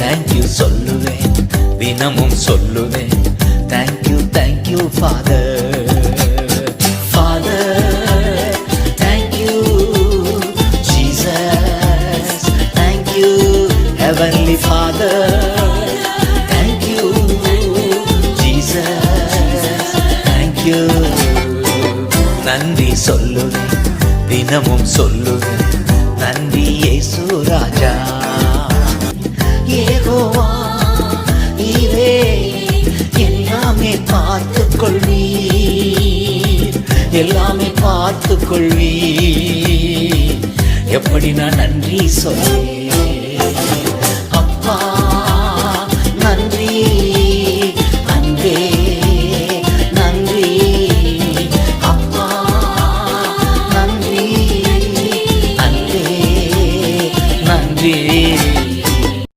Thank you சொல்லுவேன் தினமும் சொல்லுவேன். Thank you thank you father father thank you Jesus thank you heavenly father thank you நன்றி சொல்லுவேன் தினமும் சொல்லுவேன். கொள்வீர் எல்லாமே பார்த்து கொள்வீர் எப்படி நான் நன்றி சொல்வேன்?